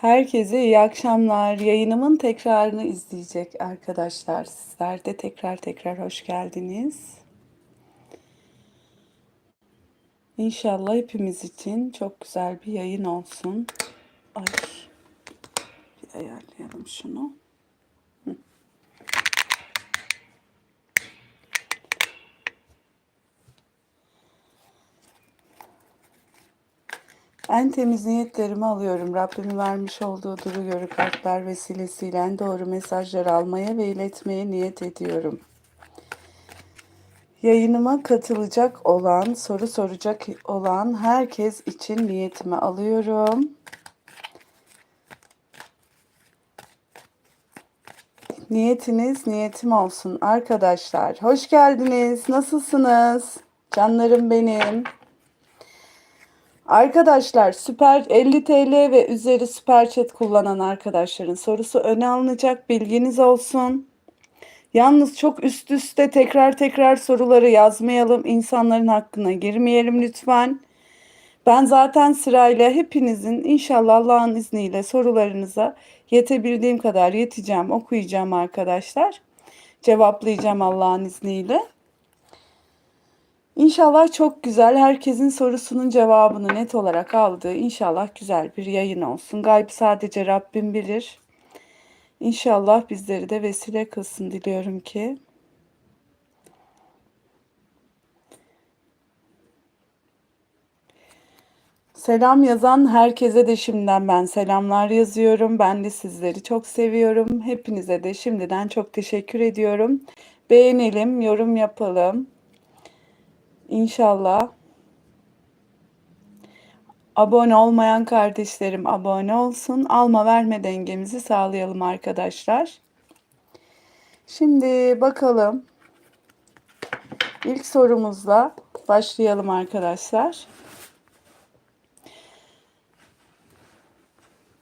Herkese iyi akşamlar. Yayınımın tekrarını izleyecek arkadaşlar. Sizler de tekrar tekrar hoş geldiniz. İnşallah hepimiz için çok güzel bir yayın olsun. Ay, bir ayarlayalım şunu. En temiz niyetlerimi alıyorum. Rabbimin vermiş olduğu duru görü kartlar vesilesiyle doğru mesajları almaya ve iletmeye niyet ediyorum. Yayınıma katılacak olan, soru soracak olan herkes için niyetimi alıyorum. Niyetiniz niyetim olsun arkadaşlar. Hoş geldiniz. Nasılsınız? Canlarım benim. Arkadaşlar süper 50 TL ve üzeri süper chat kullanan arkadaşların sorusu öne alınacak bilginiz olsun. Yalnız çok üst üste tekrar tekrar soruları yazmayalım. insanların hakkına girmeyelim lütfen. Ben zaten sırayla hepinizin inşallah Allah'ın izniyle sorularınıza yetebildiğim kadar yeteceğim, okuyacağım arkadaşlar. Cevaplayacağım Allah'ın izniyle. İnşallah çok güzel, herkesin sorusunun cevabını net olarak aldığı inşallah güzel bir yayın olsun. Gayb sadece Rabbim bilir. İnşallah bizleri de vesile kılsın diliyorum ki. Selam yazan herkese de şimdiden ben selamlar yazıyorum. Ben de sizleri çok seviyorum. Hepinize de şimdiden çok teşekkür ediyorum. Beğenelim, yorum yapalım. İnşallah. Abone olmayan kardeşlerim abone olsun. Alma verme dengemizi sağlayalım arkadaşlar. Şimdi bakalım. İlk sorumuzla başlayalım arkadaşlar.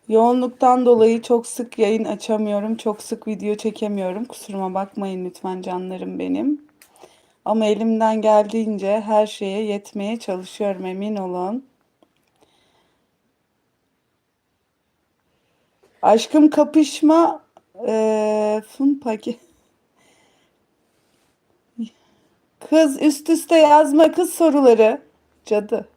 Yoğunluktan dolayı çok sık yayın açamıyorum. Çok sık video çekemiyorum. Kusuruma bakmayın lütfen canlarım benim. Ama elimden geldiğince her şeye yetmeye çalışıyorum emin olun. Aşkım kapışma fın paki. Kız üst üste yazma kız soruları. Cadı.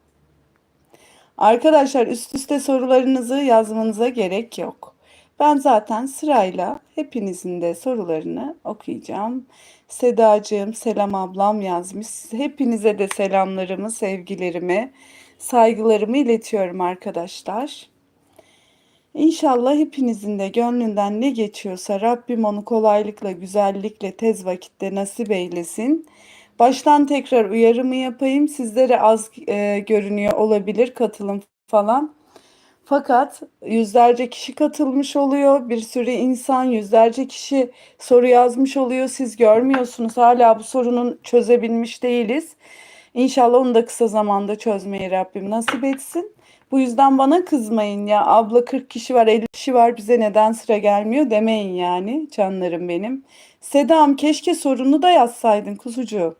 Arkadaşlar üst üste sorularınızı yazmanıza gerek yok. Ben zaten sırayla hepinizin de sorularını okuyacağım. Sedacığım, selam ablam yazmış. Hepinize de selamlarımı, sevgilerimi, saygılarımı iletiyorum arkadaşlar. İnşallah hepinizin de gönlünden ne geçiyorsa Rabbim onu kolaylıkla, güzellikle, tez vakitte nasip eylesin. Baştan tekrar uyarımı yapayım. Sizlere az e, görünüyor olabilir katılım falan. Fakat yüzlerce kişi katılmış oluyor. Bir sürü insan, yüzlerce kişi soru yazmış oluyor. Siz görmüyorsunuz. Hala bu sorunun çözebilmiş değiliz. İnşallah onu da kısa zamanda çözmeyi Rabbim nasip etsin. Bu yüzden bana kızmayın ya. Abla 40 kişi var, 50 kişi var bize neden sıra gelmiyor demeyin yani canlarım benim. Sedam keşke sorunu da yazsaydın kuzucuğum.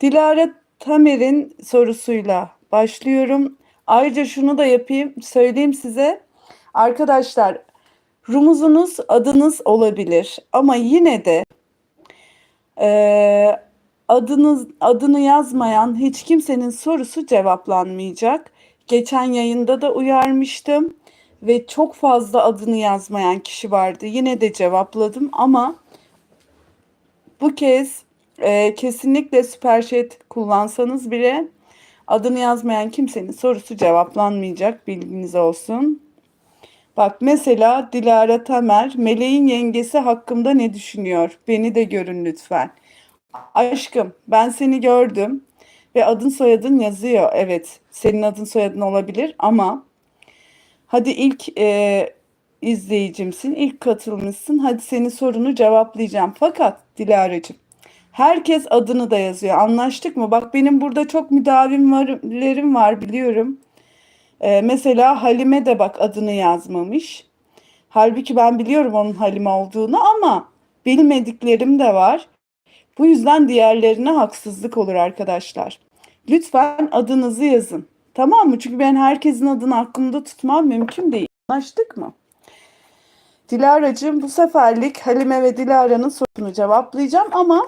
Dilara Tamer'in sorusuyla başlıyorum. Ayrıca şunu da yapayım, söyleyeyim size. Arkadaşlar, rumuzunuz adınız olabilir ama yine de e, adınız adını yazmayan hiç kimsenin sorusu cevaplanmayacak. Geçen yayında da uyarmıştım ve çok fazla adını yazmayan kişi vardı. Yine de cevapladım ama bu kez e, kesinlikle süper chat kullansanız bile adını yazmayan kimsenin sorusu cevaplanmayacak bilginiz olsun. Bak mesela Dilara Tamer, Meleğin yengesi hakkımda ne düşünüyor? Beni de görün lütfen. Aşkım ben seni gördüm ve adın soyadın yazıyor. Evet senin adın soyadın olabilir ama hadi ilk e, izleyicimsin, ilk katılmışsın. Hadi senin sorunu cevaplayacağım. Fakat Dilara'cığım herkes adını da yazıyor. Anlaştık mı? Bak benim burada çok müdavimlerim var biliyorum. E, mesela Halime de bak adını yazmamış. Halbuki ben biliyorum onun Halime olduğunu ama bilmediklerim de var. Bu yüzden diğerlerine haksızlık olur arkadaşlar. Lütfen adınızı yazın. Tamam mı? Çünkü ben herkesin adını aklımda tutmam mümkün değil. Anlaştık mı? Dilara'cığım bu seferlik Halime ve Dilara'nın sorusunu cevaplayacağım ama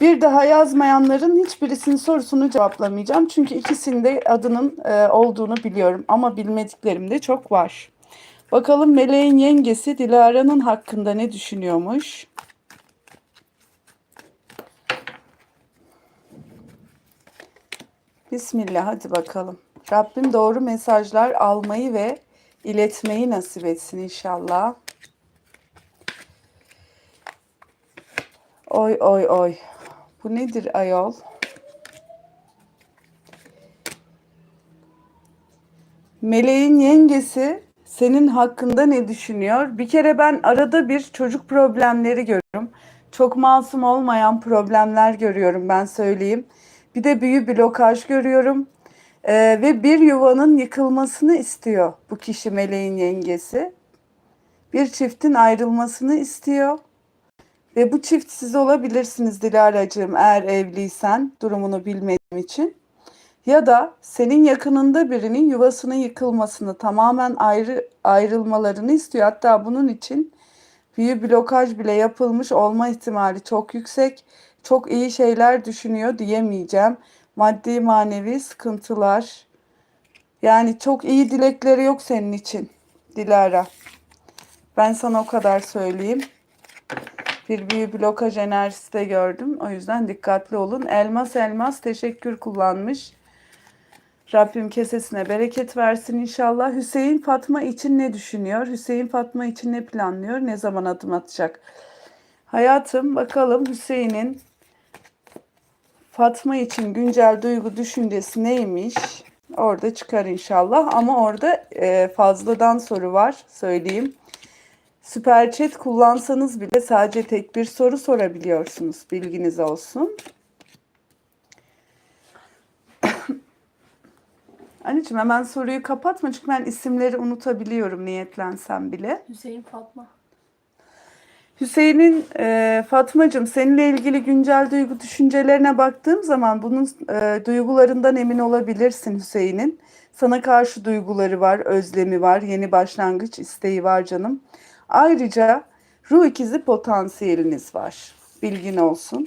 bir daha yazmayanların hiçbirisinin sorusunu cevaplamayacağım. Çünkü ikisinde adının e, olduğunu biliyorum ama bilmediklerim de çok var. Bakalım Meleğin yengesi Dilara'nın hakkında ne düşünüyormuş? Bismillah hadi bakalım. Rabbim doğru mesajlar almayı ve iletmeyi nasip etsin inşallah. Oy oy oy. Bu nedir ayol? Meleğin yengesi senin hakkında ne düşünüyor? Bir kere ben arada bir çocuk problemleri görüyorum. Çok masum olmayan problemler görüyorum ben söyleyeyim. Bir de büyü blokaj görüyorum. Ee, ve bir yuvanın yıkılmasını istiyor bu kişi meleğin yengesi. Bir çiftin ayrılmasını istiyor. Ve bu çift siz olabilirsiniz Dilara'cığım eğer evliysen durumunu bilmediğim için. Ya da senin yakınında birinin yuvasının yıkılmasını tamamen ayrı ayrılmalarını istiyor. Hatta bunun için büyü blokaj bile yapılmış olma ihtimali çok yüksek. Çok iyi şeyler düşünüyor diyemeyeceğim. Maddi manevi sıkıntılar. Yani çok iyi dilekleri yok senin için Dilara. Ben sana o kadar söyleyeyim. Bir büyü blokaj enerjisi de gördüm. O yüzden dikkatli olun. Elmas elmas teşekkür kullanmış. Rabbim kesesine bereket versin inşallah. Hüseyin Fatma için ne düşünüyor? Hüseyin Fatma için ne planlıyor? Ne zaman adım atacak? Hayatım bakalım Hüseyin'in Fatma için güncel duygu düşüncesi neymiş? Orada çıkar inşallah. Ama orada e, fazladan soru var söyleyeyim. Süper chat kullansanız bile sadece tek bir soru sorabiliyorsunuz. Bilginiz olsun. Anneciğim hemen soruyu kapatma çünkü ben isimleri unutabiliyorum niyetlensem bile. Hüseyin Fatma. Hüseyin'in e, Fatmacığım seninle ilgili güncel duygu düşüncelerine baktığım zaman bunun e, duygularından emin olabilirsin Hüseyin'in. Sana karşı duyguları var, özlemi var, yeni başlangıç isteği var canım. Ayrıca ruh ikizi potansiyeliniz var. Bilgin olsun.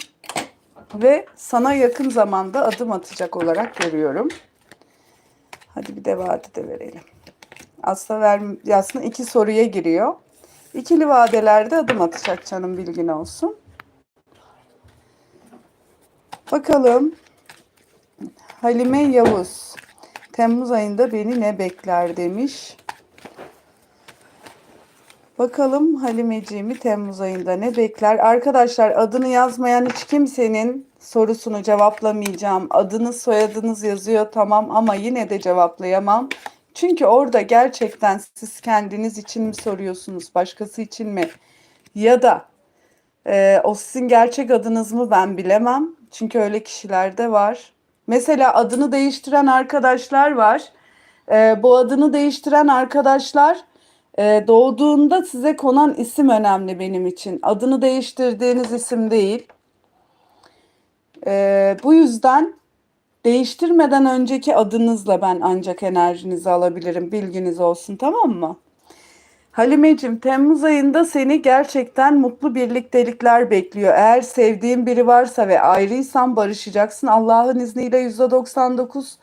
Ve sana yakın zamanda adım atacak olarak görüyorum. Hadi bir de vade de verelim. Aslında, ver, aslında iki soruya giriyor. İkili vadelerde adım atacak canım bilgin olsun. Bakalım. Halime Yavuz. Temmuz ayında beni ne bekler demiş. Bakalım Halimeciğimi Temmuz ayında ne bekler? Arkadaşlar adını yazmayan hiç kimsenin sorusunu cevaplamayacağım. Adınız soyadınız yazıyor tamam ama yine de cevaplayamam. Çünkü orada gerçekten siz kendiniz için mi soruyorsunuz, başkası için mi? Ya da e, o sizin gerçek adınız mı ben bilemem. Çünkü öyle kişiler de var. Mesela adını değiştiren arkadaşlar var. E, bu adını değiştiren arkadaşlar e, doğduğunda size konan isim önemli benim için. Adını değiştirdiğiniz isim değil. E, bu yüzden değiştirmeden önceki adınızla ben ancak enerjinizi alabilirim. Bilginiz olsun tamam mı? Halimeciğim Temmuz ayında seni gerçekten mutlu birliktelikler bekliyor. Eğer sevdiğin biri varsa ve ayrıysan barışacaksın. Allah'ın izniyle %99.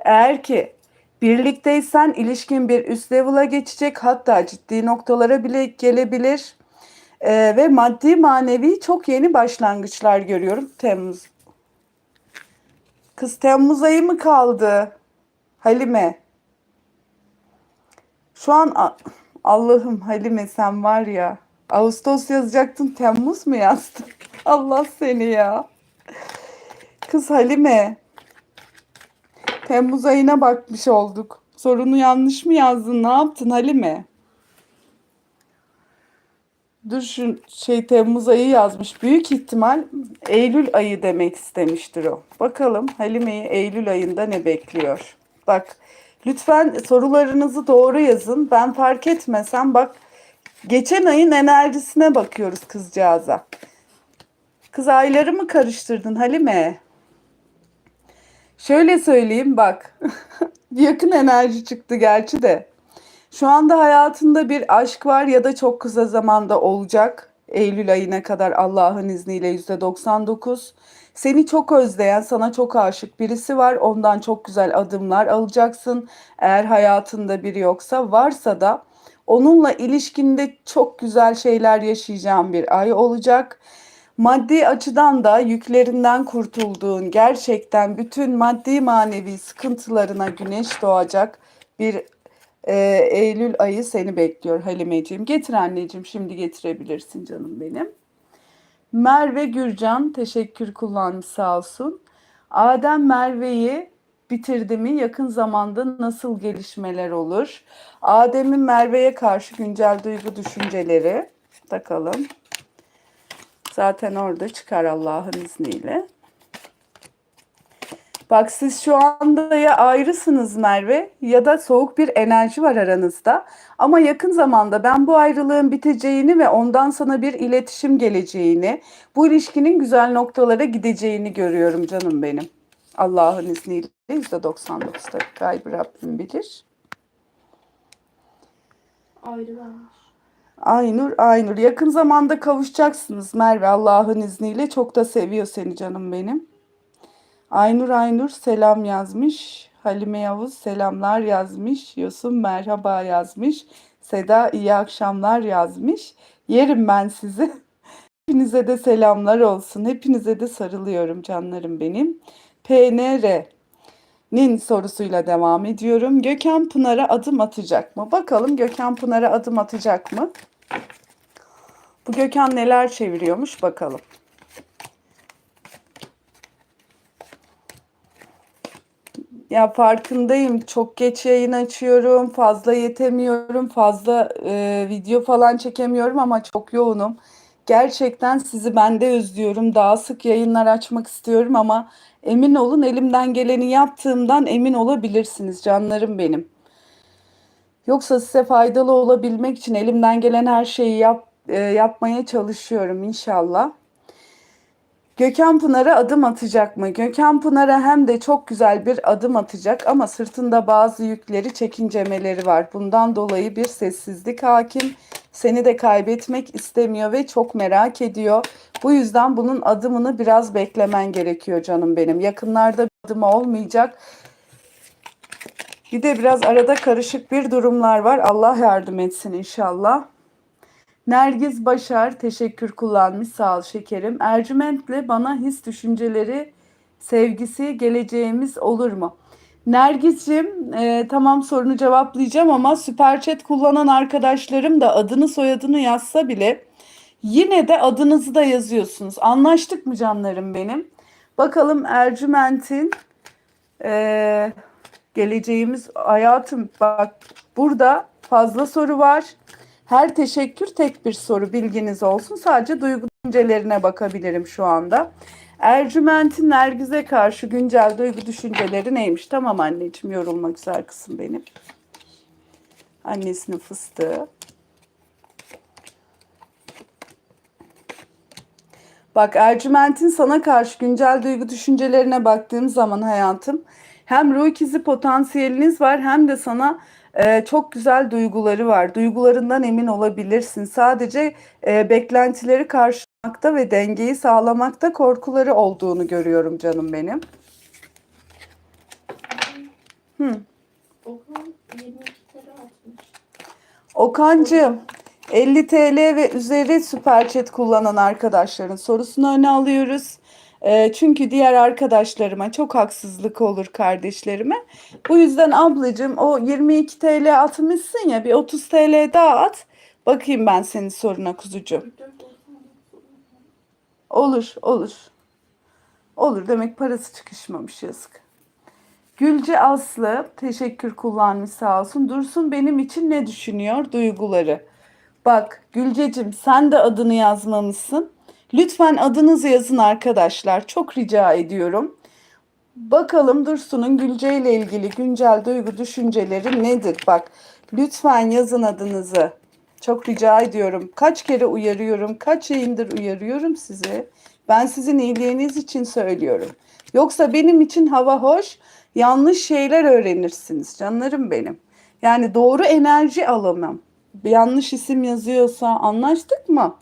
Eğer ki birlikteysen ilişkin bir üst level'a geçecek. Hatta ciddi noktalara bile gelebilir. Ee, ve maddi manevi çok yeni başlangıçlar görüyorum Temmuz Kız Temmuz ayı mı kaldı? Halime. Şu an Allah'ım Halime sen var ya. Ağustos yazacaktın Temmuz mu yazdın? Allah seni ya. Kız Halime. Temmuz ayına bakmış olduk. Sorunu yanlış mı yazdın? Ne yaptın Halime? Dur şu şey Temmuz ayı yazmış. Büyük ihtimal Eylül ayı demek istemiştir o. Bakalım Halime'yi Eylül ayında ne bekliyor? Bak lütfen sorularınızı doğru yazın. Ben fark etmesem bak geçen ayın enerjisine bakıyoruz kızcağıza. Kız ayları mı karıştırdın Halime? Şöyle söyleyeyim bak. Yakın enerji çıktı gerçi de. Şu anda hayatında bir aşk var ya da çok kısa zamanda olacak. Eylül ayına kadar Allah'ın izniyle %99. Seni çok özleyen, sana çok aşık birisi var. Ondan çok güzel adımlar alacaksın. Eğer hayatında biri yoksa, varsa da onunla ilişkinde çok güzel şeyler yaşayacağın bir ay olacak. Maddi açıdan da yüklerinden kurtulduğun, gerçekten bütün maddi manevi sıkıntılarına güneş doğacak bir e, Eylül ayı seni bekliyor Halimeciğim. Getir anneciğim, şimdi getirebilirsin canım benim. Merve Gürcan teşekkür kullanmış sağ olsun. Adem Merve'yi bitirdi mi yakın zamanda nasıl gelişmeler olur? Adem'in Merve'ye karşı güncel duygu düşünceleri takalım. Zaten orada çıkar Allah'ın izniyle. Bak siz şu anda ya ayrısınız Merve ya da soğuk bir enerji var aranızda. Ama yakın zamanda ben bu ayrılığın biteceğini ve ondan sana bir iletişim geleceğini, bu ilişkinin güzel noktalara gideceğini görüyorum canım benim. Allah'ın izniyle %99 tabii gaybı Rabbim bilir. Ayrılanmış. Aynur, Aynur. Yakın zamanda kavuşacaksınız Merve Allah'ın izniyle. Çok da seviyor seni canım benim. Aynur Aynur selam yazmış. Halime Yavuz selamlar yazmış. Yosun merhaba yazmış. Seda iyi akşamlar yazmış. Yerim ben sizi. Hepinize de selamlar olsun. Hepinize de sarılıyorum canlarım benim. PNR Nin sorusuyla devam ediyorum. Gökhan Pınar'a adım atacak mı? Bakalım Gökhan Pınar'a adım atacak mı? Bu Gökhan neler çeviriyormuş bakalım. Ya farkındayım. Çok geç yayın açıyorum. Fazla yetemiyorum. Fazla e, video falan çekemiyorum ama çok yoğunum. Gerçekten sizi ben de özlüyorum. Daha sık yayınlar açmak istiyorum ama emin olun elimden geleni yaptığımdan emin olabilirsiniz canlarım benim. Yoksa size faydalı olabilmek için elimden gelen her şeyi yap, e, yapmaya çalışıyorum inşallah. Gökhan Pınar'a adım atacak mı? Gökhan Pınar'a hem de çok güzel bir adım atacak ama sırtında bazı yükleri, çekincemeleri var. Bundan dolayı bir sessizlik hakim. Seni de kaybetmek istemiyor ve çok merak ediyor. Bu yüzden bunun adımını biraz beklemen gerekiyor canım benim. Yakınlarda bir adımı olmayacak. Bir de biraz arada karışık bir durumlar var. Allah yardım etsin inşallah. Nergiz Başar teşekkür kullanmış sağ ol şekerim. Ercüment'le bana his düşünceleri, sevgisi, geleceğimiz olur mu? Nergis'cim e, tamam sorunu cevaplayacağım ama süper chat kullanan arkadaşlarım da adını soyadını yazsa bile yine de adınızı da yazıyorsunuz. Anlaştık mı canlarım benim? Bakalım Ercüment'in e, geleceğimiz hayatım bak burada fazla soru var. Her teşekkür tek bir soru bilginiz olsun. Sadece duygu düşüncelerine bakabilirim şu anda. Ercüment'in Nergiz'e karşı güncel duygu düşünceleri neymiş? Tamam anneciğim yorulmak güzel kısım benim. Annesinin fıstığı. Bak Ercüment'in sana karşı güncel duygu düşüncelerine baktığım zaman hayatım hem ruh ikizi potansiyeliniz var hem de sana e, çok güzel duyguları var. Duygularından emin olabilirsin. Sadece e, beklentileri karşılamakta ve dengeyi sağlamakta korkuları olduğunu görüyorum canım benim. Hı. Okan 22 TL atmış. Okan'cığım 50 TL ve üzeri süper chat kullanan arkadaşların sorusunu öne alıyoruz. E, çünkü diğer arkadaşlarıma çok haksızlık olur kardeşlerime. Bu yüzden ablacığım o 22 TL atmışsın ya bir 30 TL daha at. Bakayım ben senin soruna kuzucuğum. 44 99 Olur, olur. Olur demek parası çıkışmamış yazık. Gülce Aslı teşekkür kullanmış sağ olsun. Dursun benim için ne düşünüyor duyguları. Bak Gülcecim sen de adını yazmamışsın. Lütfen adınızı yazın arkadaşlar. Çok rica ediyorum. Bakalım Dursun'un Gülce ile ilgili güncel duygu düşünceleri nedir? Bak lütfen yazın adınızı. Çok rica ediyorum. Kaç kere uyarıyorum, kaç yayındır uyarıyorum sizi. Ben sizin iyiliğiniz için söylüyorum. Yoksa benim için hava hoş, yanlış şeyler öğrenirsiniz canlarım benim. Yani doğru enerji alamam. Yanlış isim yazıyorsa anlaştık mı?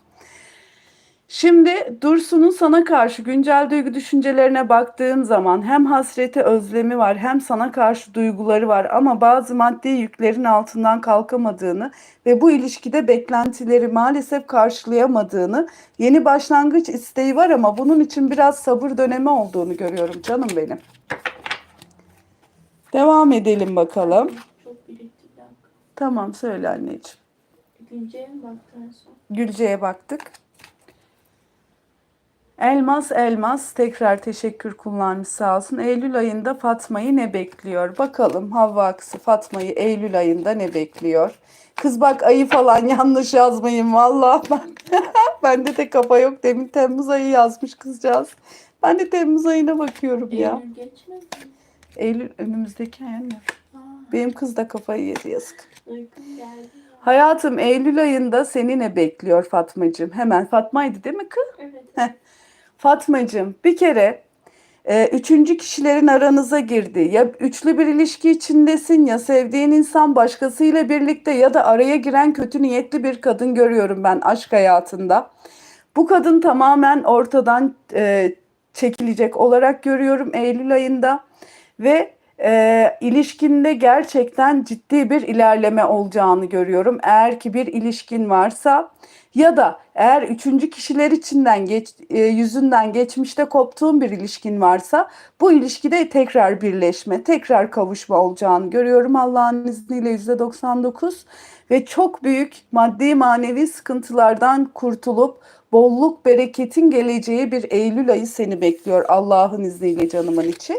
Şimdi Dursun'un sana karşı güncel duygu düşüncelerine baktığım zaman hem hasreti özlemi var hem sana karşı duyguları var ama bazı maddi yüklerin altından kalkamadığını ve bu ilişkide beklentileri maalesef karşılayamadığını yeni başlangıç isteği var ama bunun için biraz sabır dönemi olduğunu görüyorum canım benim. Devam edelim bakalım. Çok birikti. Tamam söyle anneciğim. Gülce'ye mi en son? Gülce'ye baktık. Elmas Elmas tekrar teşekkür kullanmış sağ olsun. Eylül ayında Fatma'yı ne bekliyor? Bakalım Havva Aksı Fatma'yı Eylül ayında ne bekliyor? Kız bak ayı falan yanlış yazmayın vallahi ben. Bende de kafa yok. Demin Temmuz ayı yazmış kızcağız. Ben de Temmuz ayına bakıyorum ya. Eylül geçmedi mi? Eylül önümüzdeki ay. Aa, Benim kız da kafayı yedi yazık. uykum geldi ya. Hayatım Eylül ayında seni ne bekliyor Fatmacığım? Hemen Fatma'ydı değil mi kız? Evet. Fatmacığım bir kere e, üçüncü kişilerin aranıza girdi. Ya üçlü bir ilişki içindesin ya sevdiğin insan başkasıyla birlikte ya da araya giren kötü niyetli bir kadın görüyorum ben aşk hayatında. Bu kadın tamamen ortadan e, çekilecek olarak görüyorum Eylül ayında ve e, ilişkinde gerçekten ciddi bir ilerleme olacağını görüyorum. Eğer ki bir ilişkin varsa ya da eğer üçüncü kişiler içinden geç, e, yüzünden geçmişte koptuğun bir ilişkin varsa bu ilişkide tekrar birleşme, tekrar kavuşma olacağını görüyorum Allah'ın izniyle %99 ve çok büyük maddi manevi sıkıntılardan kurtulup bolluk bereketin geleceği bir Eylül ayı seni bekliyor Allah'ın izniyle canımın içi.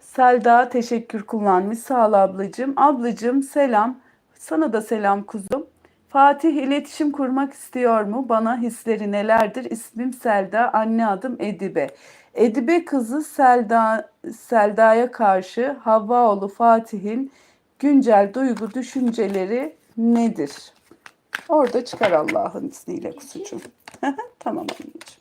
Selda teşekkür kullanmış. Sağ ol ablacığım. Ablacığım selam. Sana da selam kuzum. Fatih iletişim kurmak istiyor mu? Bana hisleri nelerdir? İsmim Selda, anne adım Edibe. Edibe kızı Selda Selda'ya karşı Havvaoğlu Fatih'in güncel duygu düşünceleri nedir? Orada çıkar Allah'ın izniyle kuzucuğum. tamam anneciğim.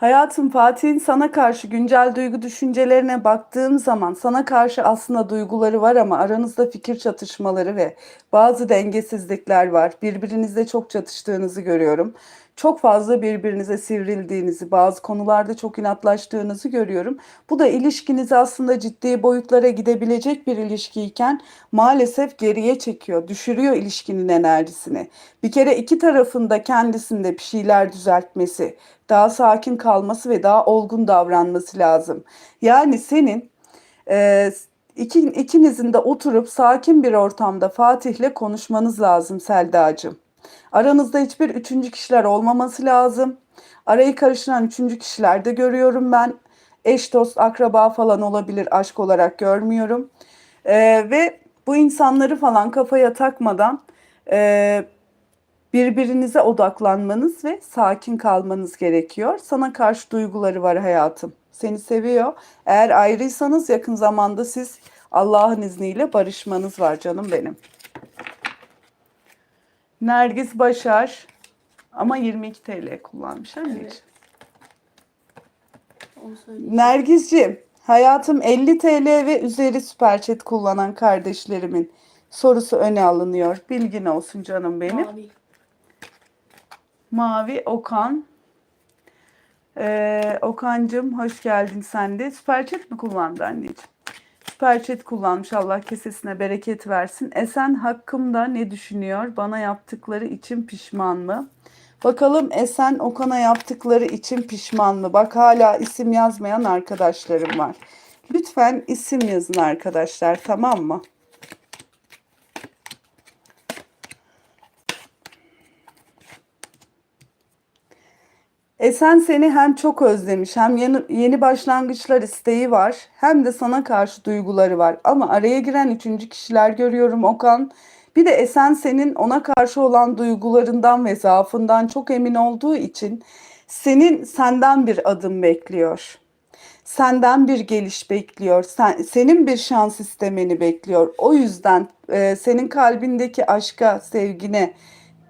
Hayatım Fatih'in sana karşı güncel duygu düşüncelerine baktığım zaman sana karşı aslında duyguları var ama aranızda fikir çatışmaları ve bazı dengesizlikler var. Birbirinizle çok çatıştığınızı görüyorum. Çok fazla birbirinize sivrildiğinizi, bazı konularda çok inatlaştığınızı görüyorum. Bu da ilişkinizi aslında ciddi boyutlara gidebilecek bir ilişkiyken maalesef geriye çekiyor, düşürüyor ilişkinin enerjisini. Bir kere iki tarafında kendisinde bir şeyler düzeltmesi, daha sakin kalması ve daha olgun davranması lazım. Yani senin e, iki, ikinizin de oturup sakin bir ortamda Fatih'le konuşmanız lazım Selda'cığım. Aranızda hiçbir üçüncü kişiler olmaması lazım. Arayı karıştıran üçüncü kişiler de görüyorum ben. Eş, dost, akraba falan olabilir aşk olarak görmüyorum. E, ve bu insanları falan kafaya takmadan e, birbirinize odaklanmanız ve sakin kalmanız gerekiyor. Sana karşı duyguları var hayatım. Seni seviyor. Eğer ayrıysanız yakın zamanda siz Allah'ın izniyle barışmanız var canım benim. Nergis Başar ama 22 TL kullanmış anneciğim. Evet. Nergisciğim, hayatım 50 TL ve üzeri süper chat kullanan kardeşlerimin sorusu öne alınıyor. Bilgin olsun canım benim. Mavi. Mavi Okan. Ee, Okan'cım hoş geldin sen de. Süper chat mi kullandı anneciğim? Süper chat kullanmış. Allah kesesine bereket versin. Esen hakkımda ne düşünüyor? Bana yaptıkları için pişman mı? Bakalım Esen Okan'a yaptıkları için pişman mı? Bak hala isim yazmayan arkadaşlarım var. Lütfen isim yazın arkadaşlar tamam mı? Esen seni hem çok özlemiş hem yeni, yeni başlangıçlar isteği var hem de sana karşı duyguları var. Ama araya giren üçüncü kişiler görüyorum Okan. Bir de Esen senin ona karşı olan duygularından ve zaafından çok emin olduğu için senin senden bir adım bekliyor. Senden bir geliş bekliyor. Sen, senin bir şans istemeni bekliyor. O yüzden e, senin kalbindeki aşka, sevgine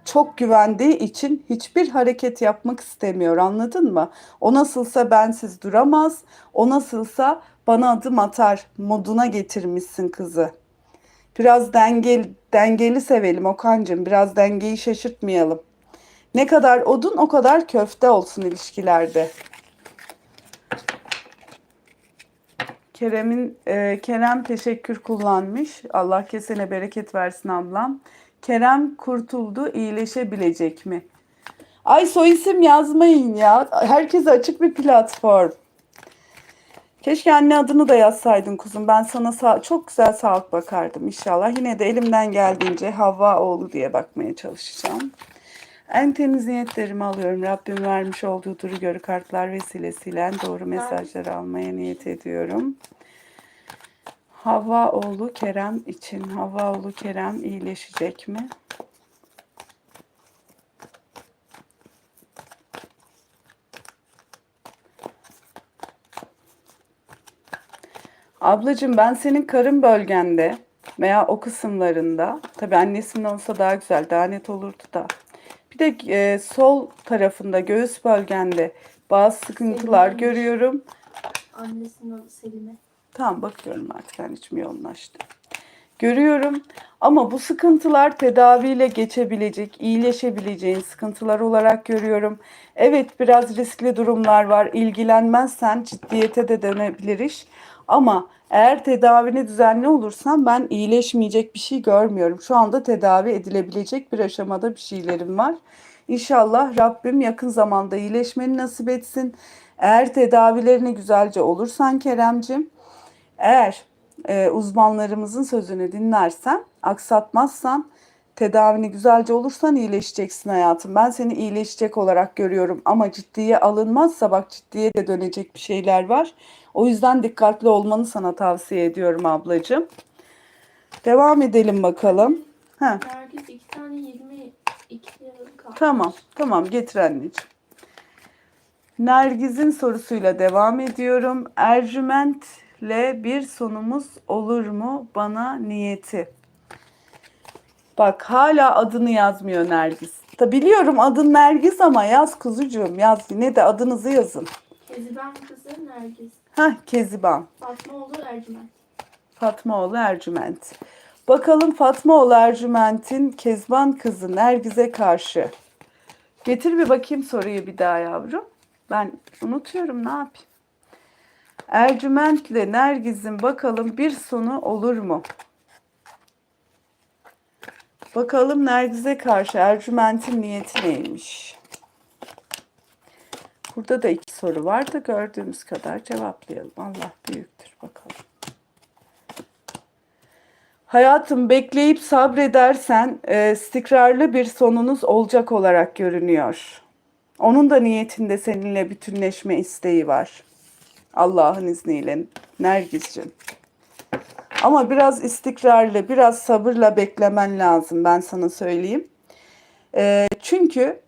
çok güvendiği için hiçbir hareket yapmak istemiyor anladın mı? O nasılsa bensiz duramaz, o nasılsa bana adım atar moduna getirmişsin kızı. Biraz dengeli, dengeli sevelim Okan'cığım, biraz dengeyi şaşırtmayalım. Ne kadar odun o kadar köfte olsun ilişkilerde. Kerem'in e, Kerem teşekkür kullanmış. Allah kesene bereket versin ablam. Kerem kurtuldu, iyileşebilecek mi? Ay soy isim yazmayın ya. Herkese açık bir platform. Keşke anne adını da yazsaydın kuzum. Ben sana sa- çok güzel sağlık bakardım inşallah. Yine de elimden geldiğince Havva oğlu diye bakmaya çalışacağım. En temiz niyetlerimi alıyorum. Rabbim vermiş olduğu duru görü kartlar vesilesiyle doğru mesajları almaya niyet ediyorum. Havva oğlu Kerem için. Havva oğlu Kerem iyileşecek mi? Ablacığım ben senin karın bölgende veya o kısımlarında tabii annesinin olsa daha güzel daha net olurdu da bir de e, sol tarafında göğüs bölgende bazı sıkıntılar Selim'miş. görüyorum. Annesinin adı Selime. Tamam bakıyorum artık anneciğim yoğunlaştı. Görüyorum ama bu sıkıntılar tedaviyle geçebilecek, iyileşebileceğin sıkıntılar olarak görüyorum. Evet biraz riskli durumlar var. İlgilenmezsen ciddiyete de dönebilir iş. Ama eğer tedavini düzenli olursan ben iyileşmeyecek bir şey görmüyorum. Şu anda tedavi edilebilecek bir aşamada bir şeylerim var. İnşallah Rabbim yakın zamanda iyileşmeni nasip etsin. Eğer tedavilerini güzelce olursan Keremcim, eğer e, uzmanlarımızın sözünü dinlersen, aksatmazsan, tedavini güzelce olursan iyileşeceksin hayatım. Ben seni iyileşecek olarak görüyorum ama ciddiye alınmazsa bak ciddiye de dönecek bir şeyler var. O yüzden dikkatli olmanı sana tavsiye ediyorum ablacığım. Devam edelim bakalım. Heh, Nergis iki tane 22 liralık kalmış. tamam, tamam getir anneciğim. Nergiz'in sorusuyla devam ediyorum. Ercüment'le bir sonumuz olur mu bana niyeti? Bak hala adını yazmıyor Nergiz. Da biliyorum adın Nergiz ama yaz kuzucuğum yaz. Yine de adınızı yazın. Keziben kızı Nergis. Heh Keziban. Fatmaoğlu Ercüment. Fatmaoğlu Ercüment. Bakalım Fatmaoğlu Ercüment'in Kezban kızı Nergiz'e karşı. Getir bir bakayım soruyu bir daha yavrum. Ben unutuyorum ne yapayım. Ercüment'le Nergiz'in bakalım bir sonu olur mu? Bakalım Nergiz'e karşı Ercüment'in niyeti neymiş? Burada da iki soru var da gördüğümüz kadar cevaplayalım. Allah büyüktür bakalım. Hayatım bekleyip sabredersen e, istikrarlı bir sonunuz olacak olarak görünüyor. Onun da niyetinde seninle bütünleşme isteği var. Allah'ın izniyle Nergis'cim. Ama biraz istikrarlı, biraz sabırla beklemen lazım ben sana söyleyeyim. E, çünkü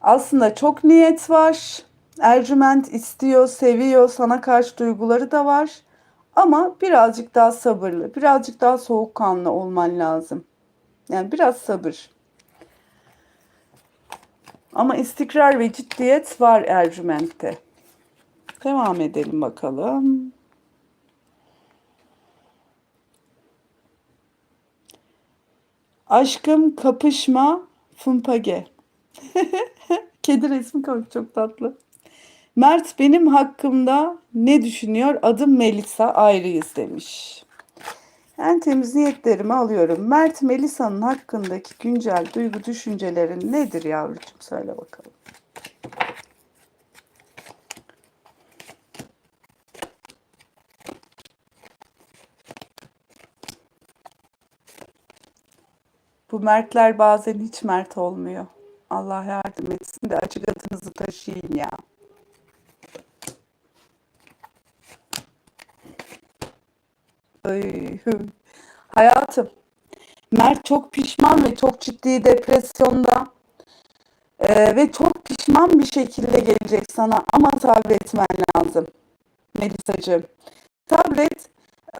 aslında çok niyet var. Ercüment istiyor, seviyor, sana karşı duyguları da var. Ama birazcık daha sabırlı, birazcık daha soğukkanlı olman lazım. Yani biraz sabır. Ama istikrar ve ciddiyet var Ercüment'te. Devam edelim bakalım. Aşkım kapışma fımpage. Kedi resmi koy çok tatlı. Mert benim hakkımda ne düşünüyor? Adım Melisa ayrıyız demiş. En temiz niyetlerimi alıyorum. Mert Melisa'nın hakkındaki güncel duygu düşüncelerin nedir yavrucuğum? Söyle bakalım. Bu Mertler bazen hiç Mert olmuyor. Allah yardım etsin de açık adınızı taşıyın ya. Hayatım, Mert çok pişman ve çok ciddi depresyonda Ee, ve çok pişman bir şekilde gelecek sana ama sabretmen lazım Melisacığım. Sabret,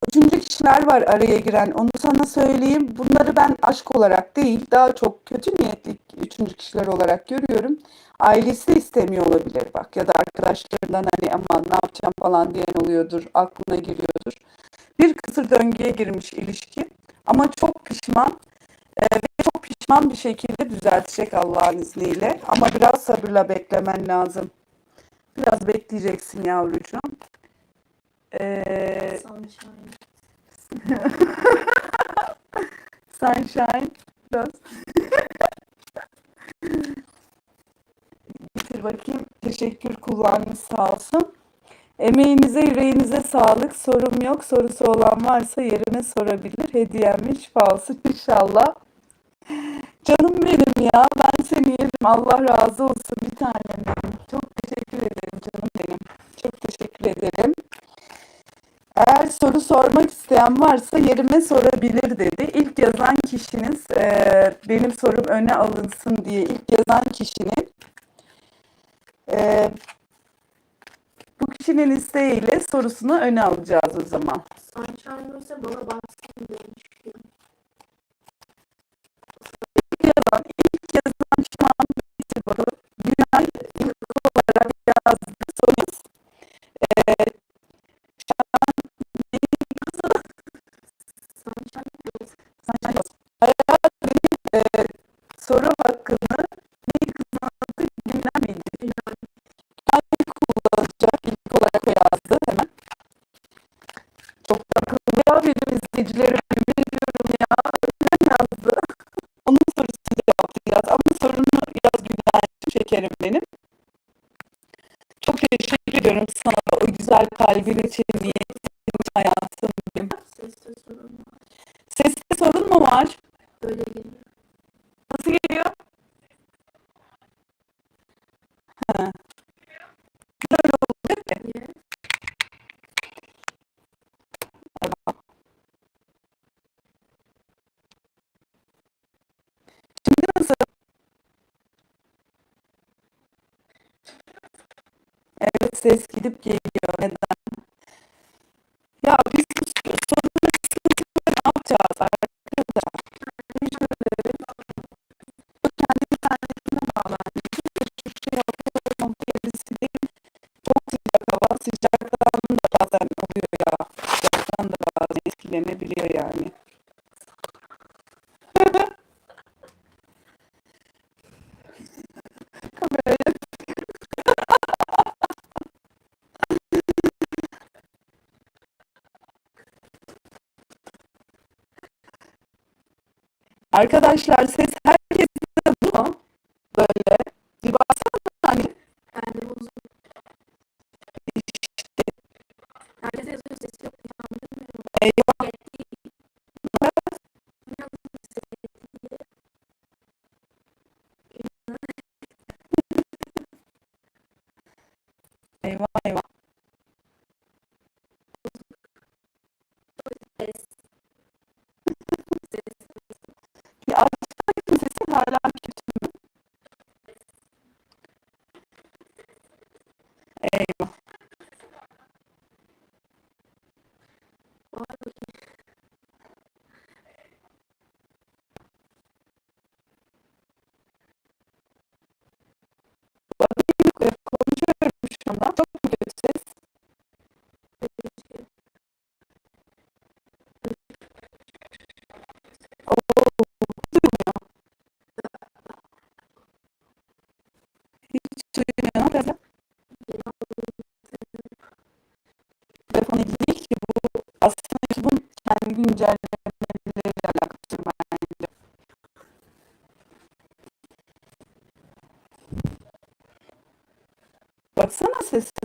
Üçüncü kişiler var araya giren. Onu sana söyleyeyim. Bunları ben aşk olarak değil, daha çok kötü niyetli üçüncü kişiler olarak görüyorum. Ailesi istemiyor olabilir bak. Ya da arkadaşlarından hani ama ne yapacağım falan diyen oluyordur. Aklına giriyordur. Bir kısır döngüye girmiş ilişki. Ama çok pişman. e, ve çok pişman bir şekilde düzeltecek Allah'ın izniyle. Ama biraz sabırla beklemen lazım. Biraz bekleyeceksin yavrucuğum. Ee, Sunshine. Sunshine. Biraz. Bitir bakayım. Teşekkür kullanmış sağ olsun. Emeğinize, yüreğinize sağlık. Sorum yok. Sorusu olan varsa yerine sorabilir. Hediyem şifa olsun inşallah. Canım benim ya. Ben seni yerim. Allah razı olsun bir tanem benim. Çok teşekkür ederim canım benim. Çok teşekkür ederim. Eğer soru sormak isteyen varsa yerime sorabilir dedi. İlk yazan kişiniz eee, benim sorum öne alınsın diye ilk yazan kişinin eee, bu kişinin isteğiyle sorusunu öne alacağız o zaman. Sunshine ise bana baksın demiş. Ediyorum. Sana o güzel kalbin için ses gidip geliyor. Arkadaşlar process